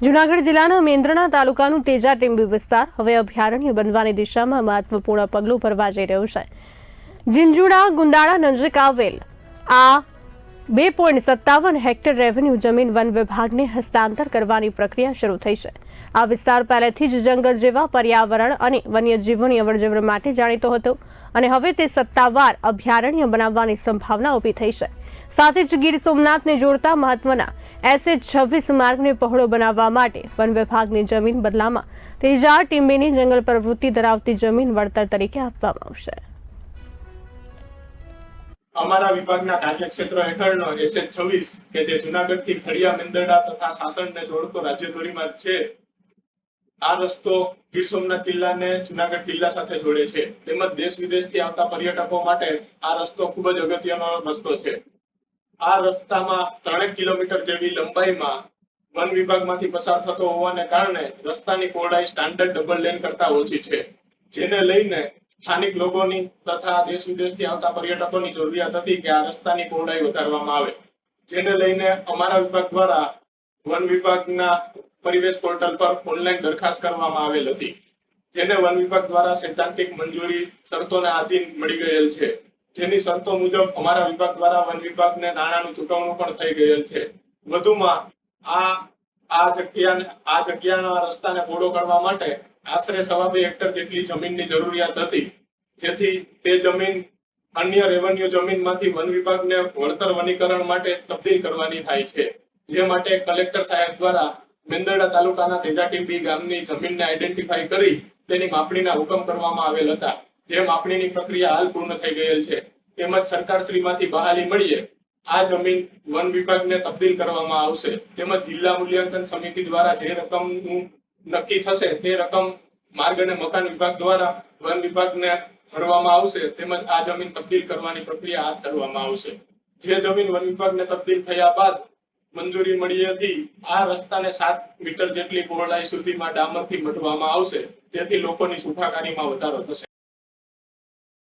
જુનાગઢ જિલ્લાના મેન્દ્રના તાલુકાનું તેજા ટીંબી વિસ્તાર હવે અભયારણ્ય બનવાની દિશામાં મહત્વપૂર્ણ પગલું ભરવા જઈ રહ્યું છે. ઝીંઝુડા, ગુંદાળા નજીક આવેલ આ બે પોઈન્ટ સત્તાવન હેક્ટર રેવન્યુ જમીન વન વિભાગને હસ્તાંતર કરવાની પ્રક્રિયા શરૂ થઈ છે. આ વિસ્તાર પહેલેથી જ જંગલ જેવા પર્યાવરણ અને વન્યજીવોની અવરજવર માટે જાણીતો હતો અને હવે તે સત્તાવાર અભયારણ્ય બનાવવાની સંભાવના ઊભી થઈ છે. સાથે જ ગીર સોમનાથને જોડતા મહત્વના એસએચ છવ્વીસ માર્ગને પહોળો બનાવવા માટે વન વિભાગની જમીન બદલામાં તેજાર ટીંબીની જંગલ પ્રવૃત્તિ ધરાવતી જમીન વળતર તરીકે આપવામાં આવશે. અમારા વિભાગના કાર્યક્ષેત્ર હેઠળનો એસએ છવ્વીસ, કે જે જુનાગઢથી ખડિયા, મેંદરડા તથા સાસણને જોડતો રાજ્ય ધોરીમાર્ગ છે, આ રસ્તો ગીર સોમનાથ જિલ્લાને જુનાગઢ જિલ્લા સાથે જોડે છે. તેમજ દેશ વિદેશથી આવતા પર્યટકો માટે આ રસ્તો ખૂબ જ અગત્યનો રસ્તો છે. આ રસ્તામાં ત્રણેક કિલોમીટર જેવી લંબાઈમાં વન વિભાગમાંથી પસાર થતો હોવાને કારણે રસ્તાની પહોળાઈ સ્ટાન્ડર્ડ ડબલ લેન કરતા ઓછી છે. જેને લઈને સ્થાનિક લોકોની તથા દેશ વિદેશથી આવતા પર્યટકોની જરૂરિયાત હતી કે આ રસ્તાની પહોળાઈ વધારવામાં આવે. જેને લઈને અમારા વિભાગ દ્વારા વન વિભાગના પરિવેશ પોર્ટલ પર ઓનલાઈન દરખાસ્ત કરવામાં આવેલ હતી. જેને વન વિભાગ દ્વારા સૈદ્ધાંતિક મંજૂરી શરતોને આધીન મળી ગયેલ છે. જેની શરતો મુજબ અમારા વિભાગ દ્વારા વન વિભાગને નાણાંનું ચૂકવણું પણ થઈ ગયેલ છે. વધુમાં આ આ જગ્યાને, આ જગ્યાના રસ્તાને પહોળો કરવા માટે આશરે સવા બે હેક્ટર જેટલી જમીનની જરૂરિયાત હતી. જેથી તે જમીન અન્ય રેવન્યુ જમીનમાંથી વન વિભાગને વળતર વનીકરણ માટે તબદીલ કરવાની થાય છે. જે માટે કલેક્ટર સાહેબ દ્વારા મેંદરડા તાલુકાના તેજાટીંબી ગામની જમીનને આઈડેન્ટિફાઈ કરી તેની માપણીના હુકમ કરવામાં આવેલ હતા. જે માપણીની પ્રક્રિયા હાલ પૂર્ણ થઈ ગયેલ છે. તેમજ સરકારશ્રીમાંથી બહાલી મળીએ આ જમીન વન વિભાગને તબદીલ કરવામાં આવશે. તેમજ જિલ્લા મૂલ્યાંકન સમિતિ દ્વારા જે રકમનું નક્કી થશે તે રકમ માર્ગ અને મકાન વિભાગ દ્વારા વન વિભાગને ભરવામાં આવશે. તેમજ આ જમીન તબદીલ કરવાની પ્રક્રિયા હાથ ધરવામાં આવશે. જે જમીન વન વિભાગને તબદીલ થયા બાદ મંજૂરી મળી હતી, આ રસ્તાને સાત મીટર જેટલી પહોળાઈ સુધીમાં ડામરથી મટવામાં આવશે. જેથી લોકોની સુખાકારીમાં વધારો થશે.